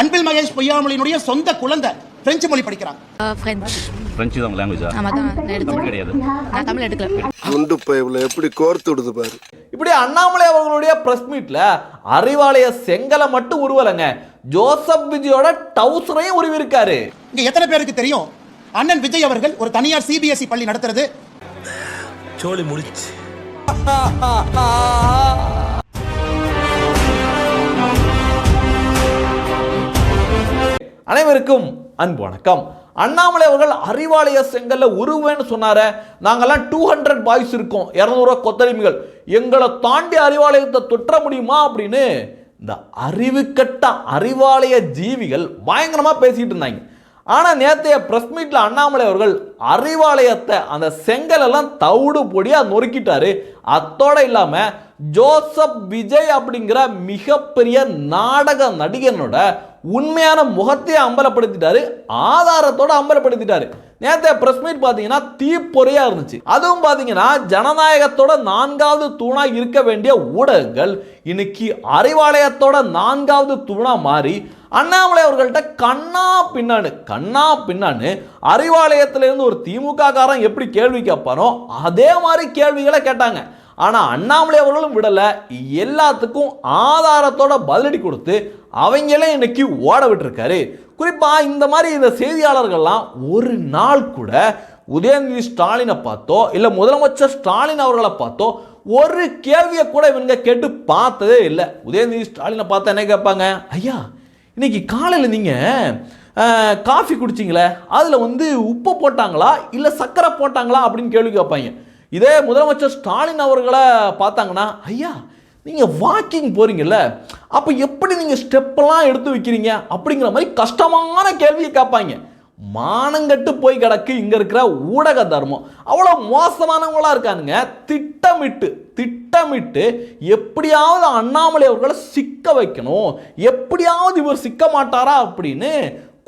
அன்பில் மகேஷ் பொய்யாமொழியினுடைய சொந்த குழந்தை பிரெஞ்சு மொழி படிக்கிறாங்க தான் லாங்குவேஜா தான் தமிழ் கிடையாது. நான் தமிழ் எடுக்கல. குண்டு பைப்ல எப்படி கோர்த்து விடுது பாரு. இப்படி அண்ணாமலை அவர்களுடைய பிரஸ் மீட்ல அறிவாலய செங்கலை மட்டும் உருவலைங்க. ஜோசப் விஜயோட டவுசரையும் உருவிருக்காரு. இங்க எத்தனை பேருக்கு தெரியும்? அண்ணன் விஜய் அவர்கள் ஒரு தனியார் சிபிஎஸ்இ பள்ளி நடத்துறது. சோழி முடிச்சு. அனைவருக்கும் அன்பு வணக்கம். அண்ணாமலை அவர்கள் அறிவாலய செங்கல்ல உருவேன்னு சொன்னார நாங்கெல்லாம் டூ ஹண்ட்ரட் பாய்ஸ் இருக்கோம் இரநூறுவா கொத்தடிமைகள் எங்களை தாண்டி அறிவாலயத்தை தொற்ற முடியுமா அப்படின்னு இந்த அறிவுக்கட்ட அறிவாலய ஜீவிகள் பயங்கரமாக பேசிக்கிட்டு இருந்தாங்க. ஆனால் நேற்றைய ப்ரெஸ் மீட்டில் அண்ணாமலை அவர்கள் அறிவாலயத்தை அந்த செங்கலெல்லாம் தவிடு பொடியாக நொறுக்கிட்டாரு. அத்தோடு இல்லாமல் ஜோசப் விஜய் அப்படிங்கிற மிகப்பெரிய நாடக நடிகனோட உண்மையான முகத்தையே அம்பலப்படுத்திட்டாரு. ஆதாரத்தோடு அம்பலப்படுத்திட்டாரு. நேற்று பிரஸ் மீட் பார்த்தீங்கன்னா தீப்பொறையாக இருந்துச்சு. அதுவும் பார்த்தீங்கன்னா ஜனநாயகத்தோட நான்காவது தூணாக இருக்க வேண்டிய ஊடகங்கள் இன்னைக்கு அறிவாலயத்தோட நான்காவது தூணாக மாறி அண்ணாமலை அவர்கள்ட்ட கண்ணா பின்னான்னு கண்ணா பின்னான்னு அறிவாலயத்திலேருந்து ஒரு திமுக காரன் எப்படி கேள்வி கேட்பானோ அதே மாதிரி கேள்விகளை கேட்டாங்க. ஆனால் அண்ணாமலை அவர்களும் விடலை. எல்லாத்துக்கும் ஆதாரத்தோட பதிலடி கொடுத்து அவங்களே இன்னைக்கு ஓட விட்டுருக்காரு. குறிப்பாக இந்த மாதிரி இந்த செய்தியாளர்கள்லாம் ஒரு நாள் கூட உதயநிதி ஸ்டாலினை பார்த்தோ இல்லை முதலமைச்சர் ஸ்டாலின் அவர்களை பார்த்தோ ஒரு கேள்வியை கூட இவங்க கேட்டு பார்த்ததே இல்லை. உதயநிதி ஸ்டாலினை பார்த்தா என்ன கேட்பாங்க? ஐயா இன்னைக்கு காலையில் நீங்கள் காஃபி குடிச்சிங்களே அதில் வந்து உப்பு போட்டாங்களா இல்லை சர்க்கரை போட்டாங்களா அப்படின்னு கேள்வி கேட்பாங்க. இதே முதலமைச்சர் ஸ்டாலின் அவர்களை பார்த்தாங்கன்னா ஐயா நீங்கள் வாக்கிங் போகிறீங்கல்ல அப்போ எப்படி நீங்கள் ஸ்டெப்பெல்லாம் எடுத்து வைக்கிறீங்க அப்படிங்கிற மாதிரி கஷ்டமான கேள்வியை கேட்பாங்க. மானங்கட்டு போய் கிடக்கு இங்கே இருக்கிற ஊடக தர்மம். அவ்வளோ மோசமானவங்களா இருக்கானுங்க. திட்டமிட்டு திட்டமிட்டு எப்படியாவது அண்ணாமலை அவர்களை சிக்க வைக்கணும். எப்படியாவது இவர் சிக்க மாட்டாரா அப்படின்னு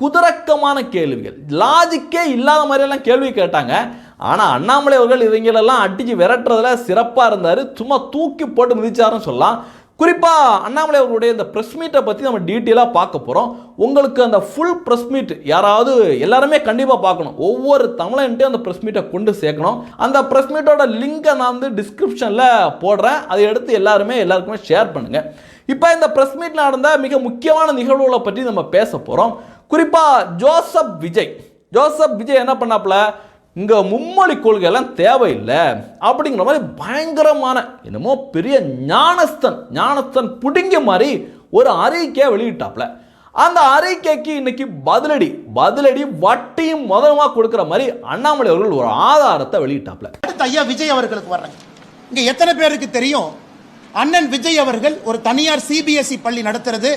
குதிரக்கமான கேள்விகள். லாஜிக்கே இல்லாத மாதிரியெல்லாம் கேள்வி கேட்டாங்க. ஆனால் அண்ணாமலை அவர்கள் இவங்களெல்லாம் அடிச்சு விரட்டுறதுல சிறப்பாக இருந்தார். சும்மா தூக்கி போட்டு மிதிச்சாருன்னு சொல்லலாம். குறிப்பாக அண்ணாமலை அவர்களுடைய இந்த ப்ரெஸ் மீட்டை பற்றி நம்ம டீட்டெயிலாக பார்க்க போகிறோம் உங்களுக்கு அந்த ஃபுல் ப்ரெஸ் மீட் யாராவது எல்லாருமே கண்டிப்பாக பார்க்கணும். ஒவ்வொரு தமிழன்ட்டையும் அந்த ப்ரெஸ் மீட்டை கொண்டு சேர்க்கணும். அந்த ப்ரெஸ் மீட்டோட லிங்கை நான் வந்து டிஸ்கிரிப்ஷனில் போடுறேன். அதை எடுத்து எல்லாருமே எல்லாருக்குமே ஷேர் பண்ணுங்கள் இப்போ இந்த ப்ரெஸ் மீட் நடந்த மிக முக்கியமான நிகழ்வுகளை பற்றி நம்ம பேச போகிறோம் குறிப்பாக ஜோசப் விஜய். ஜோசப் விஜய் என்ன பண்ணாப்புல? இங்கே மும்மொழி கொள்கையெல்லாம் தேவையில்லை அப்படிங்கிற மாதிரி பயங்கரமான என்னமோ பெரிய ஞானஸ்தன் ஞானஸ்தன் பிடிங்க மாதிரி ஒரு அறிக்கையை வெளியிட்டாப்ல அந்த அறிக்கைக்கு இன்னைக்கு பதிலடி பதிலடி வட்டியும் முதலமாக கொடுக்குற மாதிரி அண்ணாமலை அவர்கள் ஒரு ஆதாரத்தை வெளியிட்டாப்ல அடுத்து ஐயா விஜய் அவர்களுக்கு வர்றேன். இங்கே எத்தனை பேருக்கு தெரியும்? அண்ணன் விஜய் அவர்கள் ஒரு தனியார் சிபிஎஸ்இ பள்ளி நடத்துறது.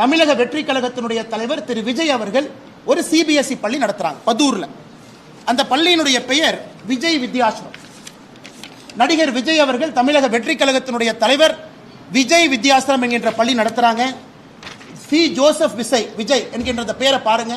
தமிழக வெற்றி கழகத்தினுடைய தலைவர் திரு விஜய் அவர்கள் ஒரு சிபிஎஸ்இ பள்ளி நடத்துறாங்க பதூரில். அந்த பள்ளியினுடைய பெயர் விஜய் வித்யாசிரம். நடிகர் விஜய் அவர்கள் தமிழக வெற்றி கழகத்தினுடைய தலைவர் விஜய் வித்யாசிரம் என்கின்ற பள்ளி நடத்துறாங்க. சி. ஜோசப் விஜய் விஜய் என்கின்ற அந்த பேரை பாருங்க.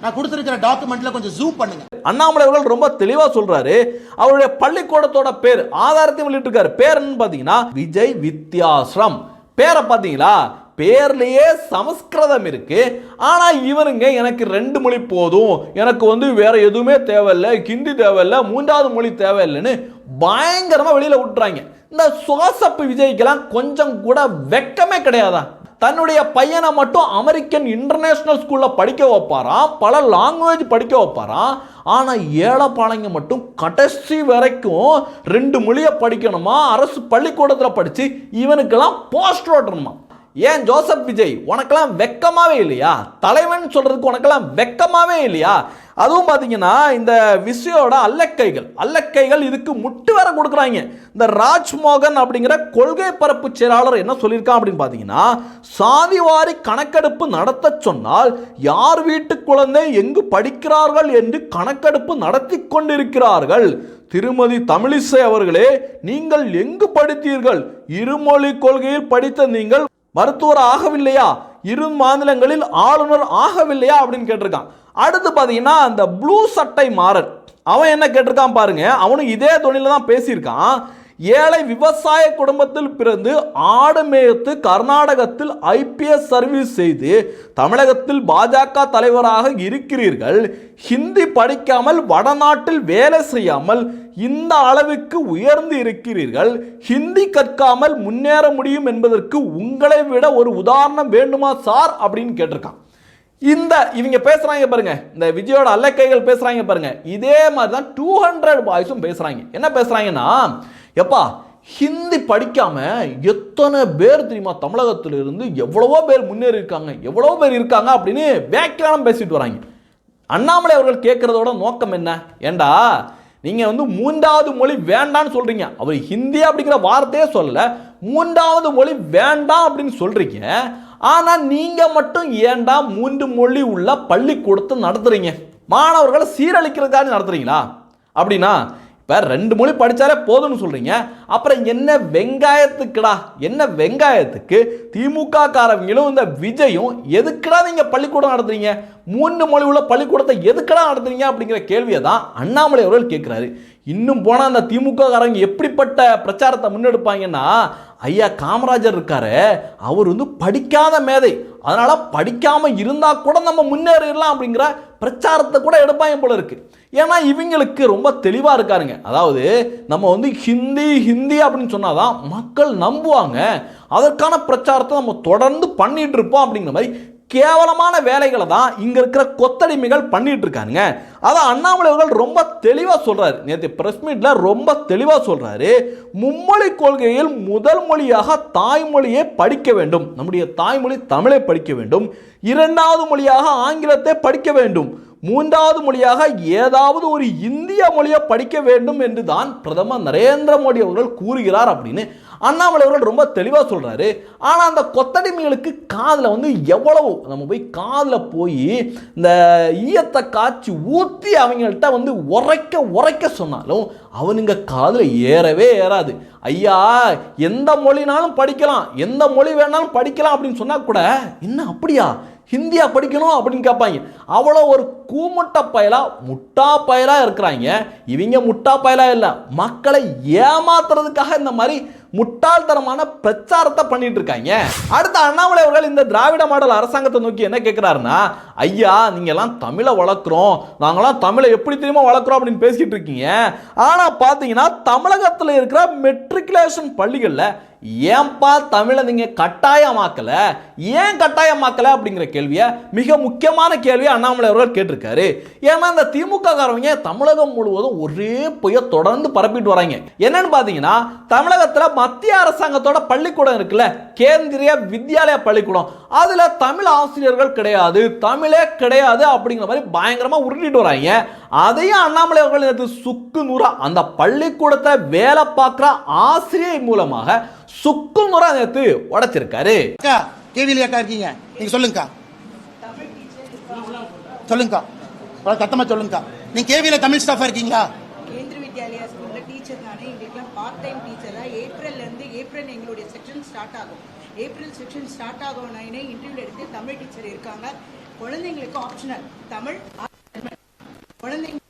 நான் கொடுத்துருக்கிற டாக்குமெண்ட்ல கொஞ்சம் ஜூம் பண்ணுங்க. அண்ணாமலை அவர்கள் ரொம்ப தெளிவா சொல்றாரு. அவருடைய பள்ளிக்கூடத்தோட பேர் ஆதாரத்தையும் வெளியிட்டிருக்காரு. பேர் பார்த்தீங்கன்னா பாத்தீங்கன்னா விஜய் வித்யாசிரம். பேரை பாத்தீங்களா பேர்லேயே சமஸ்கிருதம் இருக்குது ஆனால் இவருங்க எனக்கு ரெண்டு மொழி போதும். எனக்கு வந்து வேறு எதுவுமே தேவையில்லை. ஹிந்தி தேவையில்லை. மூன்றாவது மொழி தேவையில்லைன்னு பயங்கரமாக வெளியில் விட்டுறாங்க. இந்த சுவாசப்பு விஜய்க்கெல்லாம் கொஞ்சம் கூட வெக்கமே கிடையாதா? தன்னுடைய பையனை மட்டும் அமெரிக்கன் இன்டர்நேஷ்னல் ஸ்கூலில் படிக்க வைப்பாராம். பல லாங்குவேஜ் படிக்க வைப்பாராம். ஆனால் ஏழைப்பாளைங்க மட்டும் கடைசி வரைக்கும் ரெண்டு மொழியை படிக்கணுமா? அரசு பள்ளிக்கூடத்தில் படித்து இவனுக்கெல்லாம் போஸ்ட் ஓட்டணுமா ஏன் ஜோசப் விஜய் உனக்கெல்லாம் வெக்கமாகவே இல்லையா? தலைவன் சொல்கிறதுக்கு உனக்கெல்லாம் வெக்கமாகவே இல்லையா? அதுவும் பார்த்தீங்கன்னா இந்த விஷயோட அல்லக்கைகள் அல்லக்கைகள் இதுக்கு முட்டு வேற கொடுக்குறாங்க. இந்த ராஜ்மோகன் அப்படிங்கிற கொள்கை பரப்பு செயலாளர் என்ன சொல்லியிருக்கான் அப்படின்னு பார்த்தீங்கன்னா சாதிவாரி கணக்கெடுப்பு நடத்த சொன்னால் யார் வீட்டு குழந்தை எங்கு படிக்கிறார்கள் என்று கணக்கெடுப்பு நடத்தி கொண்டிருக்கிறார்கள். திருமதி தமிழிசை அவர்களே நீங்கள் எங்கு படித்தீர்கள்? இருமொழி கொள்கையில் படித்த நீங்கள் மருத்துவர் ஆகவில்லையா? இரு மாநிலங்களில் ஆளுநர் ஆகவில்லையா அப்படின்னு கேட்டிருக்கான். அடுத்து பார்த்தீங்கன்னா அந்த ப்ளூ சட்டை மாறன். அவன் என்ன கேட்டிருக்கான் பாருங்க அவனும் இதே தொழில தான் பேசியிருக்கான். ஏழை விவசாய குடும்பத்தில் பிறந்து ஆடு மேய்த்து கர்நாடகத்தில் ஐபிஎஸ் சர்வீஸ் செய்து தமிழகத்தில் பாஜக தலைவராக இருக்கிறீர்கள். ஹிந்தி படிக்காமல் வடநாட்டில் வேலை செய்யாமல் இந்த அளவுக்கு உயர்ந்து இருக்கிறீர்கள். ஹிந்தி கற்காமல் முன்னேற முடியும் என்பதற்கு உங்களை விட ஒரு உதாரணம் வேண்டுமா சார்? அப்படின்னு கேட்டிருக்கான். இந்த இவங்க பேசுறாங்க பாருங்க. இந்த விஜயோட அல்லக்கைகள் பேசுறாங்க பாருங்க. இதே மாதிரி தான் டூ ஹண்ட்ரட் பாய்ஸும் பேசுறாங்க. என்ன பேசுறாங்கன்னா எப்பா ஹிந்தி படிக்காம எத்தனை பேர் தெரியுமா தமிழகத்துல இருந்து எவ்வளவோ பேர் முன்னேறி இருக்காங்க எவ்வளவோ பேர் இருக்காங்க அப்படின்னு வியாக்கியானம் பேசிட்டு வராங்க. அண்ணாமலை அவர்கள் கேட்கறதோட நோக்கம் என்ன? ஏண்டா நீங்கள் வந்து மூன்றாவது மொழி வேண்டான்னு சொல்கிறீங்க அவர் ஹிந்தி அப்படிங்கிற வார்த்தையே சொல்லலை. மூன்றாவது மொழி வேண்டாம் அப்படின்னு சொல்கிறீங்க ஆனால் நீங்கள் மட்டும் ஏண்டா மூன்று மொழி உள்ள பள்ளிக்கூடத்தை நடத்துறீங்க? மாணவர்களை சீரழிக்கிறதுக்காக நடத்துகிறீங்களா அப்படின்னா இப்போ ரெண்டு மொழி படித்தாலே போதும்னு சொல்கிறீங்க அப்புறம் என்ன வெங்காயத்துக்குடா? என்ன வெங்காயத்துக்கு? திமுக காரங்களும் இந்த விஜயும் எதுக்குடா நீங்கள் பள்ளிக்கூடம் நடத்துறீங்க? மூணு மொழி உள்ள பள்ளிக்கூடத்தை எதுக்குடா நடத்துறீங்க அப்படிங்கிற கேள்வியை தான் அண்ணாமலை அவர்கள் கேட்குறாரு. இன்னும் போனால் அந்த திமுக காரங்க எப்படிப்பட்ட பிரச்சாரத்தை முன்னெடுப்பாங்கன்னா ஐயா காமராஜர் இருக்காரு. அவர் வந்து படிக்காத மேதை. அதனால் படிக்காமல் இருந்தால் கூட நம்ம முன்னேறிடலாம் அப்படிங்கிற பிரச்சாரத்தை கூட எடுப்பாங்க போல இருக்குது ஏன்னா இவங்களுக்கு ரொம்ப தெளிவாக இருக்காருங்க. அதாவது நம்ம வந்து ஹிந்தி ஹிந்தி இந்தியா அப்படின்னு சொன்னாதான் மக்கள் நம்புவாங்க. அதற்கான பிரச்சாரத்தை நம்ம தொடர்ந்து பண்ணிட்டு இருப்போம் அப்படிங்கிற மாதிரி கேவலமான வேலைகளை தான் இங்கே இருக்கிற கொத்தடிமைகள் பண்ணிட்டு இருக்காங்க அதான் அண்ணாமலை அவர்கள் ரொம்ப தெளிவாக சொல்கிறாரு நேற்று பிரஸ் மீட்டில் ரொம்ப தெளிவாக சொல்கிறாரு மும்மொழி கொள்கையில் முதல் மொழியாக தாய்மொழியை படிக்க வேண்டும். நம்முடைய தாய்மொழி தமிழை படிக்க வேண்டும். இரண்டாவது மொழியாக ஆங்கிலத்தை படிக்க வேண்டும். மூன்றாவது மொழியாக ஏதாவது ஒரு இந்திய மொழியை படிக்க வேண்டும் என்று தான் பிரதமர் நரேந்திர மோடி அவர்கள் கூறுகிறார் அப்படின்னு அண்ணாமலை அவர்கள் ரொம்ப தெளிவாக சொல்கிறாரு ஆனால் அந்த கொத்தடிமைகளுக்கு காதில் வந்து எவ்வளவு நம்ம போய் காதில் போய் இந்த ஈயத்தை காய்ச்சி ஊற்றி அவங்கள்ட்ட வந்து உரைக்க உரைக்க சொன்னாலும் அவனுங்க காதில் ஏறவே ஏறாது. ஐயா எந்த மொழினாலும் படிக்கலாம் எந்த மொழி வேணாலும் படிக்கலாம் அப்படின்னு சொன்னால் கூட என்ன அப்படியா? ஹிந்தியா படிக்கணும் அப்படின்னு கேட்பாங்க. அவ்வளோ ஒரு கூமுட்ட பயலா முட்டா பயலா இருக்கிறாங்க. இவங்க முட்டா பயலா இல்லை. மக்களை ஏமாத்துறதுக்காக இந்த மாதிரி முட்டாள்தனமான பிரச்சாரத்தை பண்ணிட்டு இருக்காங்க. அடுத்த அண்ணாமலை அவர்கள் இந்த திராவிட மாடல் அரசாங்கத்தை நோக்கி என்ன கேட்கிறாருன்னா ஐயா நீங்க எல்லாம் தமிழை வளர்க்குறோம். நாங்களாம் தமிழை எப்படி தெரியுமா வளர்க்குறோம்? அப்படின்னு பேசிட்டு இருக்கீங்க. ஆனா பாத்தீங்கன்னா தமிழகத்தில் இருக்கிற மெட்ரிகுலேஷன் பள்ளிகளில் ஏன்பா தமிழை நீங்க கட்டாயமாக்கல? ஏன் கட்டாயமாக்கலை அப்படிங்கிற கேள்வியை மிக முக்கியமான கேள்வியை அண்ணாமலை அவர்கள் கேட்டிருக்காரு. ஏன்னா இந்த திமுக காரவங்க தமிழகம் முழுவதும் ஒரே பொய்ய தொடர்ந்து பரப்பிட்டு வராங்க. என்னன்னு பார்த்தீங்கன்னா தமிழகத்தில் மத்திய அரசாங்கத்தோட பள்ளிக்கூடம் இருக்குல்ல கேந்திரிய வித்யாலயா பள்ளிக்கூடம். அதில் தமிழ் ஆசிரியர்கள் கிடையாது தமிழே கிடையாது அப்படிங்கிற மாதிரி பயங்கரமாக உருட்டிட்டு வராங்க. அதையும் அண்ணாமலை அவர்கள் நேற்று சுக்கு நூறா அந்த பள்ளிக்கூடத்தை வேலை பார்க்குற ஆசிரியை மூலமாக சுக்கு நூறா நேற்று உடைச்சிருக்காரு. அக்கா அக்கா இருக்கீங்க. நீங்க சொல்லுங்கக்கா. சொல்லுங்கக்கா. அவ்வளவு சொல்லுங்கக்கா. நீ கேவியில் தமிழ் ஸ்டாஃபா இருக்கீங்களா? கேந்திர வித்யாலயா ஸ்கூல்ல டீச்சர் நானே எங்களுக்குலாம் பார்ட் டைம் டீச்சரா ஏப்ரல்ல இருந்து ஏப்ரல் எங்களுடைய செக்ஷன் ஸ்டார்ட் ஆகும். ஏப்ரல் செக்ஷன் ஸ்டார்ட் ஆகும் நானே இன்டர்வியூ எடுத்து தமிழ் டீச்சர் இருக்காங்க. குழந்தைங்களுக்கு ஆப்ஷனல் தமிழ் குழந்தைங்க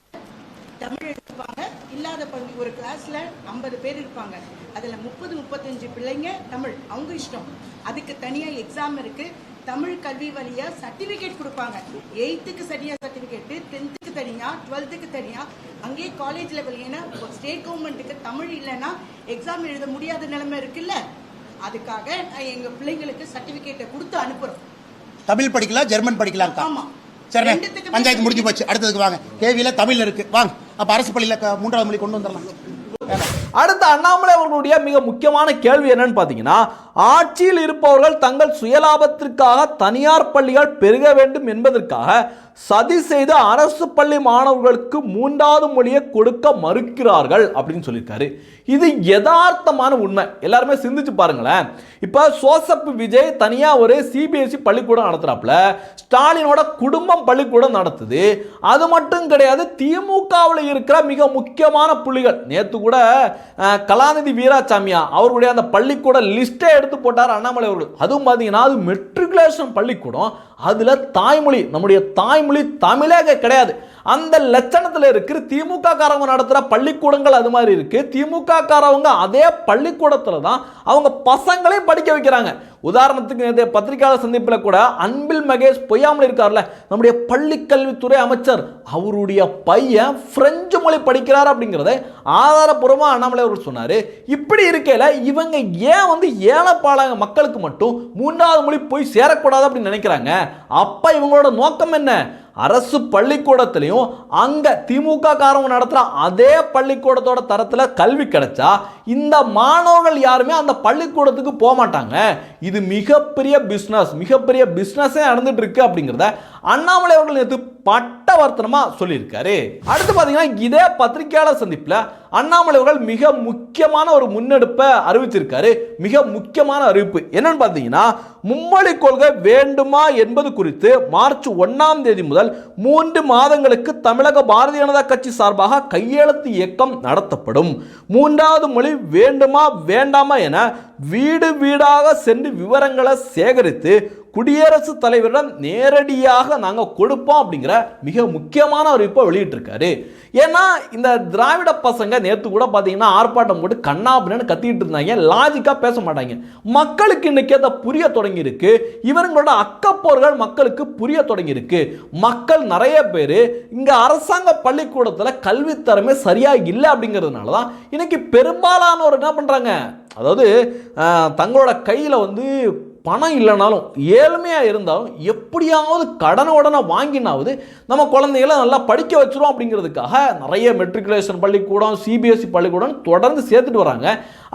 தமிழ் எடுத்துப்பாங்க இல்லாத பள்ளி ஒரு கிளாஸ்ல ஐம்பது பேர் இருப்பாங்க. அதுல முப்பது முப்பத்தஞ்சு பிள்ளைங்க தமிழ். அவங்க இஷ்டம். அதுக்கு தனியா எக்ஸாம் இருக்கு. தமிழ் கல்வி வழியா சர்டிபிகேட் கொடுப்பாங்க. எயித்துக்கு சரியா சர்டிபிகேட் டென்த்துக்கு தனியா டுவெல்த்துக்கு தனியா. அங்கேயே காலேஜ் லெவல் ஏன்னா ஸ்டேட் கவர்மெண்ட்டுக்கு தமிழ் இல்லைன்னா எக்ஸாம் எழுத முடியாத நிலைமை இருக்குல்ல. அதுக்காக நான் எங்க பிள்ளைங்களுக்கு சர்டிபிகேட்டை கொடுத்து அனுப்புறோம். தமிழ் படிக்கலாம் ஜெர்மன் படிக்கலாம்க்கா ஆமா. சரி பஞ்சாயத்து முடிஞ்சு போச்சு. அடுத்ததுக்கு வாங்க. கேவில தமிழ் இருக்கு. வாங்க. அப்போ அரசு பள்ளியில மூன்றாவது மொழி கொண்டு வந்துடலாம். அடுத்த அண்ணாமலை அவர்களுடைய மிக முக்கியமான கேள்வி என்னன்னு பார்த்தீங்கன்னா ஆட்சியில் இருப்பவர்கள் தங்கள் சுயலாபத்திற்காக தனியார் பள்ளிகள் பெருக வேண்டும் என்பதற்காக சதி செய்து அரசு பள்ளி மாணவர்களுக்கு மூன்றாவது மொழியை கொடுக்க மறுக்கிறார்கள் அப்படின்னு சொல்லியிருக்காரு. இது யதார்த்தமான உண்மை. எல்லாருமே சிந்திச்சு பாருங்களேன். இப்போ சோசப் விஜய் தனியாக ஒரு சிபிஎஸ்சி பள்ளிக்கூடம் நடத்துறாப்புல. ஸ்டாலினோட குடும்பம் பள்ளிக்கூடம் நடத்துது. அது மட்டும் கிடையாது திமுகவில் இருக்கிற மிக முக்கியமான புள்ளிகள் நேற்று கூட அஹ், கலாநிதி வீராசாமியா அவருடைய அந்த பள்ளிக்கூட லிஸ்ட்டே எடுத்து போட்டார் அண்ணாமலை அவர்கள். அதுவும் பார்த்தீங்கன்னா அது மெட்ரிகுலேஷன் பள்ளிக்கூடம். அதில் தாய்மொழி நம்முடைய தாய்மொழி தமிழே கிடையாது. அந்த லட்சணத்தில் இருக்கிற திமுக காரவங்க நடத்துகிற பள்ளிக்கூடங்கள் அது மாதிரி இருக்குது திமுக காரவங்க அதே பள்ளிக்கூடத்தில் தான் அவங்க பசங்களையும் படிக்க வைக்கிறாங்க. உதாரணத்துக்கு நேற்று பத்திரிகையாளர் சந்திப்பில் கூட அன்பில் மகேஷ் பொய்யாமல் இருக்கார்ல நம்முடைய பள்ளிக்கல்வித்துறை அமைச்சர். அவருடைய பையன் பிரெஞ்சு மொழி படிக்கிறார் அப்படிங்கிறத ஆதாரப்பூர்வமாக அண்ணாமலை அவர்கள் சொன்னார். இப்படி இருக்கையில் இவங்க ஏன் வந்து ஏழைப்பாளாங்க மக்களுக்கு மட்டும் மூன்றாவது மொழி போய் சேரக்கூடாது அப்படின்னு நினைக்கிறாங்க? அப்போ இவங்களோட நோக்கம் என்ன? அரசு பள்ளிக்கூடத்திலையும் அங்கே திமுக காரவங்க நடத்துகிற அதே பள்ளிக்கூடத்தோட தரத்தில் கல்வி கிடைச்சா இந்த மாணவர்கள் யாருமே அந்த பள்ளிக்கூடத்துக்கு போக மாட்டாங்க இது மிகப்பெரிய பிஸ்னஸ் மிகப்பெரிய பிஸ்னஸே நடந்துட்டு இருக்கு அப்படிங்கிறத அண்ணாமலை அவர்கள் நேற்று பட்டவர்த்தனமா சொல்லியிருக்காரு. அடுத்து பார்த்தீங்கன்னா இதே பத்திரிகையாளர் சந்திப்பில் அண்ணாமலை அவர்கள் மிக முக்கியமான ஒரு முன்னெடுப்பை அறிவிச்சிருக்காரு. மிக முக்கியமான அறிவிப்பு என்னன்னு பார்த்தீங்கன்னா மும்மொழி கொள்கை வேண்டுமா என்பது குறித்து மார்ச் ஒன்றாம் தேதி முதல் மூன்று மாதங்களுக்கு தமிழக பாரதிய ஜனதா கட்சி சார்பாக கையெழுத்து இயக்கம் நடத்தப்படும். மூன்றாவது மொழி வேண்டுமா வேண்டாமா என வீடு வீடாக சென்று விவரங்களை சேகரித்து குடியரசுத் தலைவரிடம் நேரடியாக நாங்கள் கொடுப்போம் அப்படிங்கிற மிக முக்கியமான அறிவிப்பை வெளியிட்டிருக்காரு. ஏன்னா இந்த திராவிட பசங்க நேற்று கூட பார்த்தீங்கன்னா ஆர்ப்பாட்டம் போட்டு கண்ணாபின்னு கத்திட்டு இருந்தாங்க. லாஜிக்காக பேச மாட்டாங்க. மக்களுக்கு இன்னைக்கு அதை புரிய தொடங்கியிருக்கு. இவங்களோட அக்கப்போர்கள் மக்களுக்கு புரிய தொடங்கியிருக்கு. மக்கள் நிறைய பேர் இங்கே அரசாங்க பள்ளிக்கூடத்தில் கல்வித்தரமே சரியாக இல்லை அப்படிங்கிறதுனால தான் இன்னைக்கு பெரும்பாலானோர் என்ன பண்ணுறாங்க அதாவது தங்களோட கையில் வந்து பணம் இல்லைனாலும் ஏழ்மையாக இருந்தாலும் எப்படியாவது கடனை உடனே வாங்கினாவது நம்ம குழந்தைகளை நல்லா படிக்க வச்சிரும் அப்படிங்கிறதுக்காக நிறைய மெட்ரிகுலேஷன் பள்ளிக்கூடம் சிபிஎஸ்சி பள்ளிக்கூடம் தொடர்ந்து சேர்த்துட்டு வராங்க.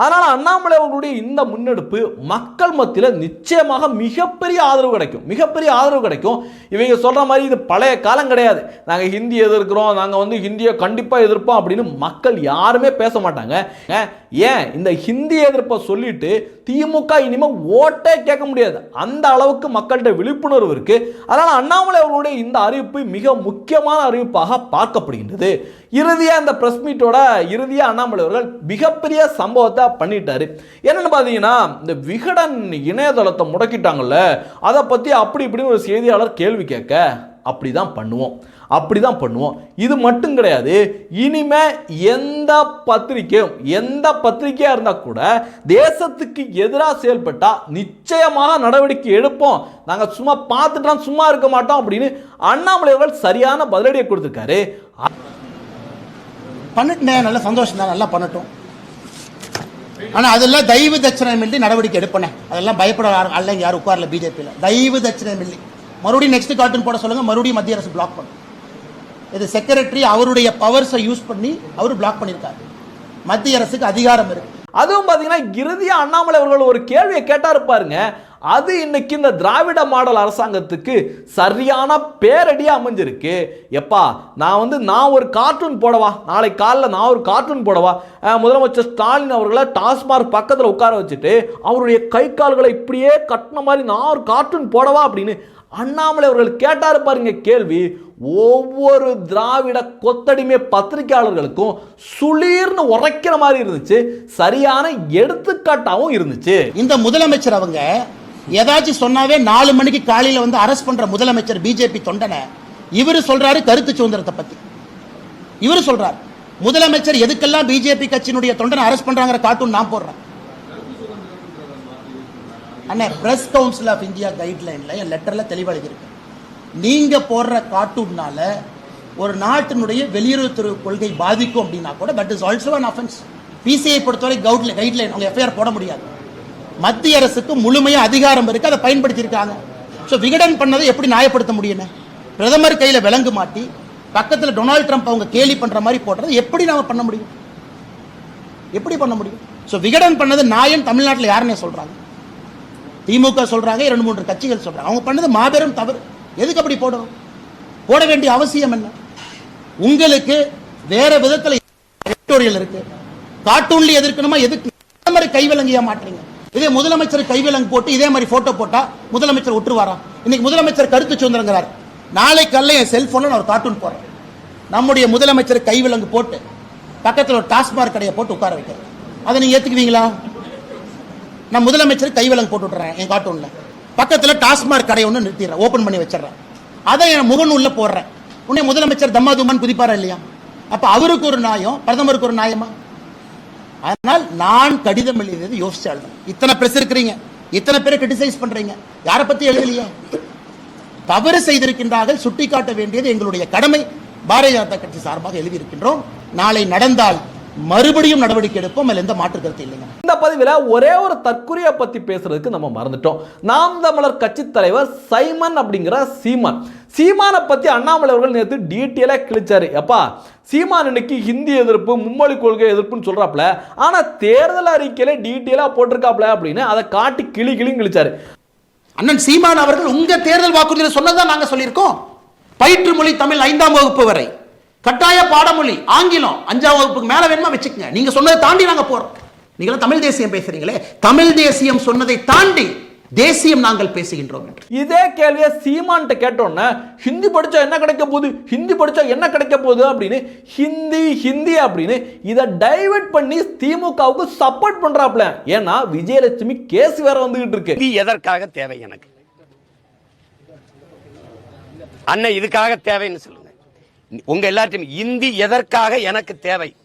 அதனால் அண்ணாமலை அவர்களுடைய இந்த முன்னெடுப்பு மக்கள் மத்தியில் நிச்சயமாக மிகப்பெரிய ஆதரவு கிடைக்கும். மிகப்பெரிய ஆதரவு கிடைக்கும். இவங்க சொல்கிற மாதிரி இது பழைய காலம் கிடையாது. நாங்கள் ஹிந்தி எதிர்க்கிறோம். நாங்கள் வந்து ஹிந்தியை கண்டிப்பாக எதிர்ப்போம் அப்படின்னு மக்கள் யாருமே பேச மாட்டாங்க. ஏன், இந்த ஹிந்தி எதிர்ப்பை சொல்லிட்டு திமுக இனிமேல் ஓட்டே கேட்க முடியாது. அந்த அளவுக்கு மக்கள்கிட்ட விழிப்புணர்வு இருக்கு. அதனால் அண்ணாமலை அவர்களுடைய இந்த அறிவிப்பு மிக முக்கியமான அறிவிப்பாக பார்க்கப்படுகின்றது. இறுதியாக இந்த பிரஸ் மீட்டோட இறுதியாக அண்ணாமலை அவர்கள் மிகப்பெரிய சம்பவத்தை பண்ணிட்டாரு. என்னன்னு பார்த்தீங்கன்னா இந்த விகடன் இணையதளத்தை முடக்கிட்டாங்கல்ல அதை பற்றி அப்படி இப்படின்னு ஒரு செய்தியாளர் கேள்வி கேட்க அப்படி தான் பண்ணுவோம். அப்படி தான் பண்ணுவோம். இது மட்டும் கிடையாது. இனிமே எந்த பத்திரிக்கையும் எந்த பத்திரிக்கையாக இருந்தால் கூட தேசத்துக்கு எதிராக செயல்பட்டால் நிச்சயமாக நடவடிக்கை எடுப்போம். நாங்கள் சும்மா பார்த்துட்டோம் சும்மா இருக்க மாட்டோம் அப்படின்னு அண்ணாமலை அவர்கள் சரியான பதிலடியை கொடுத்துருக்காரு. பண்ணிட்டேன் நல்ல சந்தோஷம் தான் நல்லா பண்ணட்டும். ஆனால் அதெல்லாம் தெய்வ தட்சணம் இல்லி நடவடிக்கை எடுப்பனே. அதெல்லாம் பயப்பட யாரும் அல்ல யாரும் உட்காரல பிஜேபியில் தெய்வ தட்சணம் இல்லி மறுபடியும் நெக்ஸ்ட் கார்ட்டூன் போட சொல்லுங்க மறுபடியும் மத்திய அரசு பிளாக் பண்ணும். இது செக்ரட்டரி அவருடைய பவர்ஸை யூஸ் பண்ணி அவர் பிளாக் பண்ணியிருக்காரு மத்திய அரசுக்கு அதிகாரம் இருக்கு. அதுவும் பார்த்தீங்கன்னா இறுதியாக அண்ணாமலை அவர்கள் ஒரு கேள்வியை கேட்டார் பாருங்க. அது இன்னைக்கு இந்த திராவிட மாடல் அரசாங்கத்துக்கு சரியான பேரடியாக அமைஞ்சிருக்கு. எப்பா நான் வந்து நான் ஒரு கார்ட்டூன் போடவா? நாளை காலைல நான் ஒரு கார்ட்டூன் போடவா? முதலமைச்சர் ஸ்டாலின் அவர்களை டாஸ்மார்க் பக்கத்தில் உட்கார வச்சுட்டு அவருடைய கை கால்களை இப்படியே கட்டின மாதிரி நான் ஒரு கார்ட்டூன் போடவா அப்படின்னு அண்ணாமலை அவர்கள் கேட்டார் பாருங்க கேள்வி. ஒவ்வொரு திராவிட கொத்தடிமை பத்திரிகையாளர்களுக்கும் சுளீர்னு உரைக்கிற மாதிரி இருந்துச்சு. சரியான எடுத்துக்காட்டாகவும் இருந்துச்சு. இந்த முதலமைச்சர் அவங்க ஏதாச்சும் சொன்னாவே நாலு மணிக்கு காலையில வந்து அரெஸ்ட் பண்ற முதலமைச்சர் பிஜேபி தொண்டனை. இவர் சொல்றாரு கருத்து சுதந்திரத்தை பத்தி. இவர் சொல்றாரு முதலமைச்சர் எதுக்கெல்லாம் பிஜேபி கட்சியினுடைய தொண்டனை அரெஸ்ட் பண்றாங்கிற கார்ட்டூன் நான் போடுறேன். அண்ணே பிரஸ் கவுன்சில் ஆஃப் இந்தியா கைட்லைனில் என் லெட்டரில் தெளிவடைஞ்சிருக்கு. நீங்கள் போடுற கார்ட்டூன்னால ஒரு நாட்டினுடைய வெளியுறவுத்துறை கொள்கை பாதிக்கும் அப்படின்னா கூட but is also an offence PCI பொறுத்தவரை கவுட்ல கைட்லைன் அவங்க எஃப்ஐஆர் போட முடியாது. மத்திய அரசுக்கு முழுமையாக அதிகாரம் இருக்கு அதை பயன்படுத்தியிருக்காங்க. ஸோ விகடன் பண்ணதை எப்படி நியாயப்படுத்த முடியும்னு? பிரதமர் கையில் விலங்கு மாட்டி பக்கத்தில் டொனால்ட் ட்ரம்ப் அவங்க கேலி பண்ணுற மாதிரி போடுறது எப்படி நாம் பண்ண முடியும்? எப்படி பண்ண முடியும்? ஸோ விகடன் பண்ணது நாயன் தமிழ்நாட்டில் யாருன்னே சொல்கிறாங்க திமுக சொல்றாங்க இரண்டு மூன்று கட்சிகள் சொல்றாங்க. அவங்க பண்ணது மாபெரும் தவறு. எதுக்கு அப்படி போடணும்? போட வேண்டிய அவசியம் என்ன? உங்களுக்கு வேற விதத்துல எடிட்டோரியல் இருக்கு. கார்ட்டூன்ல எதிர்க்கணுமா? எதுக்கு? இதே மாதிரி கைவிலங்கையா இதே முதலமைச்சர் கைவிலங்கு போட்டு இதே மாதிரி போட்டோ போட்டா முதலமைச்சர் விட்டுருவாரா இன்னைக்கு முதலமைச்சர் கருத்து சுதந்திரங்கிறார். நாளை கல்ல என் செல்போன்ல நான் ஒரு கார்ட்டூன் போடுறேன். நம்முடைய முதலமைச்சர் கைவிலங்கு போட்டு பக்கத்தில் ஒரு டாஸ்மாக் கடையை போட்டு உட்கார வைக்கிறேன் அதை நீங்க ஏத்துக்குவீங்களா? நான் முதலமைச்சர் கைவிலங்கு போட்டு விட்றேன் என் கார்ட்டூனில். பக்கத்தில் டாஸ்மாக் கடை ஒன்று நிறுத்திடுறேன் ஓப்பன் பண்ணி வச்சிடுறேன். அதை என் முகநூலில் போடுறேன். உடனே முதலமைச்சர் தம்மாதுமான் குதிப்பாரா இல்லையா? அப்போ அவருக்கு ஒரு நியாயம் பிரதமருக்கு ஒரு நியாயமா? அதனால் நான் கடிதம் எழுதியது யோசிச்சு எழுதுறேன் இத்தனை பிரஸ் இருக்கிறீங்க இத்தனை பேரை கிரிட்டிசைஸ் பண்றீங்க. யாரை பத்தி எழுதலையே? தவறு செய்திருக்கின்றார்கள் சுட்டிக்காட்ட வேண்டியது எங்களுடைய கடமை. பாரதிய ஜனதா கட்சி சார்பாக எழுதியிருக்கின்றோம். நாளை நடந்தால் மறுபடியும் நடவடிக்கை எடுப்போம் அதில் எந்த மாற்று கருத்து இல்லைங்க. இந்த பதிவில் ஒரே ஒரு தற்குறியை பத்தி பேசுறதுக்கு நம்ம மறந்துட்டோம். நாம் தமிழர் கட்சி தலைவர் சைமன் அப்படிங்கிற சீமான். சீமானை பத்தி அண்ணாமலை அவர்கள் நேற்று டீட்டெயிலாக கிழிச்சாரு. எப்பா சீமான் இன்னைக்கு ஹிந்தி எதிர்ப்பு மும்மொழி கொள்கை எதிர்ப்புன்னு சொல்றாப்ல ஆனா தேர்தல் அறிக்கையில டீட்டெயிலாக போட்டிருக்காப்ல அப்படின்னு அதை காட்டி கிளி கிளியும் கிழிச்சாரு. அண்ணன் சீமான் அவர்கள் உங்க தேர்தல் வாக்குறுதியில் சொன்னதான் நாங்க சொல்லியிருக்கோம். பயிற்று மொழி தமிழ் ஐந்தாம் வகுப்பு வரை. கட்டாய பாடமொழி ஆங்கிலம் அஞ்சாம் வகுப்புக்கு மேல வேணுமா வச்சுக்கங்க. நீங்க சொன்னதை தாண்டி நாங்க போறோம். நீங்களும் தமிழ் தேசியம் பேசுறீங்களே? தமிழ் தேசியம் சொன்னதை தாண்டி தேசியம் நாங்கள் பேசுகின்றோம் என்று. இதே கேள்வியை சீமான்ட்ட கேட்டோன்னே ஹிந்தி படிச்சா என்ன கிடைக்க போகுது? ஹிந்தி படிச்சா என்ன கிடைக்க போகுது? அப்படின்னு ஹிந்தி ஹிந்தி அப்படின்னு இதை டைவர்ட் பண்ணி திமுகவுக்கு சப்போர்ட் பண்றாப்ல. ஏன்னா விஜயலட்சுமி கேஸ் வேற வந்துகிட்டு இருக்கு. இந்தி எதற்காக தேவை எனக்கு? அண்ணன் இதுக்காக தேவைன்னு சொல்லுங்க உங்க எல்லார்ட்டையும் இந்தி எதற்காக எனக்கு தேவை?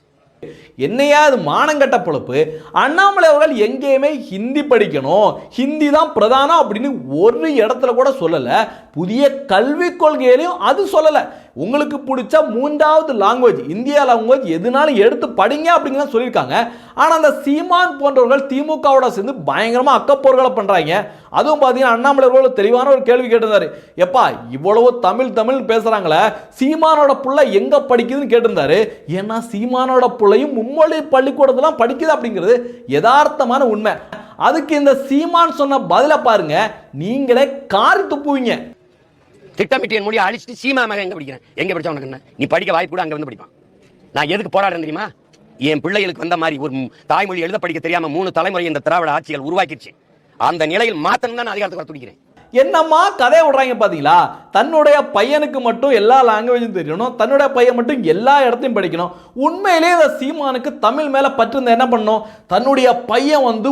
என்னையா அது மானங்கட்ட பொழப்பு அண்ணாமலை அவர்கள் எங்கேயுமே ஹிந்தி படிக்கணும் ஹிந்தி தான் பிரதானம் அப்படின்னு ஒரு இடத்துல கூட சொல்லலை. புதிய கல்விக் கொள்கையிலையும் அது சொல்லலை. உங்களுக்கு பிடிச்ச மூன்றாவது லாங்குவேஜ் இந்தியா லாங்குவேஜ் எதுனாலும் எடுத்து படிங்க அப்படிங்கிறத சொல்லியிருக்காங்க. ஆனால் அந்த சீமான் போன்றவர்கள் திமுகவோட சேர்ந்து பயங்கரமாக அக்கப்போர்களை பண்ணுறாங்க அதுவும் பார்த்தீங்கன்னா அண்ணாமலை அவர்கள் தெளிவான ஒரு கேள்வி கேட்டிருந்தாரு. எப்பா இவ்வளவு தமிழ் தமிழ் பேசுகிறாங்களே சீமானோட பிள்ளை எங்கே படிக்குதுன்னு கேட்டிருந்தாரு. ஏன்னா சீமானோட பிள்ளையும் மும்மொழி பள்ளிக்கூடத்தெல்லாம் படிக்குது அப்படிங்கிறது யதார்த்தமான உண்மை. அதுக்கு இந்த சீமான் சொன்ன பதிலை பாருங்க. நீங்களே காரி துப்புவீங்க. திட்டமிட்டியன் மொழியை அழிச்சிட்டு சீமா மகன் எங்க படிக்கிறேன்? எங்க படித்தா உனக்கு என்ன? நீ படிக்க வாய்ப்பு கூட அங்க வந்து படிப்பான். நான் எதுக்கு போராடுறேன் தெரியுமா? என் பிள்ளைகளுக்கு வந்த மாதிரி ஒரு தாய்மொழி எழுத படிக்க தெரியாம மூணு தலைமுறை இந்த திராவிட ஆட்சிகள் உருவாக்கிடுச்சு. அந்த நிலையில் மாத்தணும் தான் நான் அதிகாரத்துக்கு வர துடிக்கிறேன். என்னம்மா கதை விடுறாங்க பார்த்தீங்களா தன்னுடைய பையனுக்கு மட்டும் எல்லா லாங்குவேஜும் தெரியணும். தன்னுடைய பையன் மட்டும் எல்லா இடத்தையும் படிக்கணும். உண்மையிலேயே இந்த சீமானுக்கு தமிழ் மேலே பற்றிருந்த என்ன பண்ணணும்? தன்னுடைய பையன் வந்து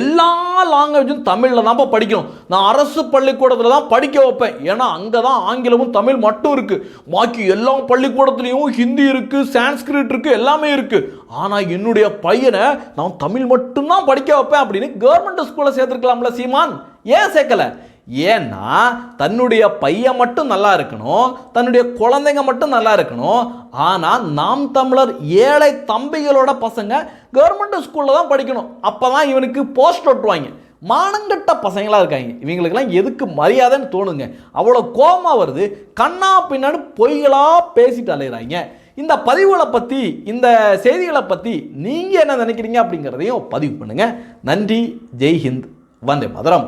எல்லா லாங்குவேஜும் தமிழில் தான் படிக்கணும். நான் அரசு பள்ளிக்கூடத்தில் தான் படிக்க வைப்பேன். ஏன்னா அங்கே தான் ஆங்கிலமும் தமிழ் மட்டும் இருக்குது பாக்கி எல்லா பள்ளிக்கூடத்துலையும் ஹிந்தி இருக்குது சான்ஸ்கிரிட் இருக்குது எல்லாமே இருக்குது ஆனால் என்னுடைய பையனை நான் தமிழ் மட்டும்தான் படிக்க வைப்பேன் அப்படின்னு கவர்மெண்ட் ஸ்கூலில் சேர்த்துருக்கலாம்ல சீமான்? ஏன் சேர்க்கல? ஏன்னா தன்னுடைய பையன் மட்டும் நல்லா இருக்கணும் தன்னுடைய குழந்தைங்க மட்டும் நல்லா இருக்கணும். ஆனால் நாம் தமிழர் ஏழை தம்பிகளோட பசங்க கவர்மெண்ட் ஸ்கூலில் தான் படிக்கணும். அப்போ தான் இவனுக்கு போஸ்ட் ஒட்டுவாங்க. மானங்கட்ட பசங்களாக இருக்காங்க. இவங்களுக்கெல்லாம் எதுக்கு மரியாதைன்னு தோணுங்க. அவ்வளோ கோபமாக வருது. கண்ணா பின்னான்னு பொய்களாக பேசிட்டு அலையிறாங்க. இந்த பதிவுகளை பற்றி இந்த செய்திகளை பற்றி நீங்கள் என்ன நினைக்கிறீங்க அப்படிங்கிறதையும் பதிவு பண்ணுங்கள் நன்றி. ஜெய்ஹிந்த் வந்தே மதுரம்.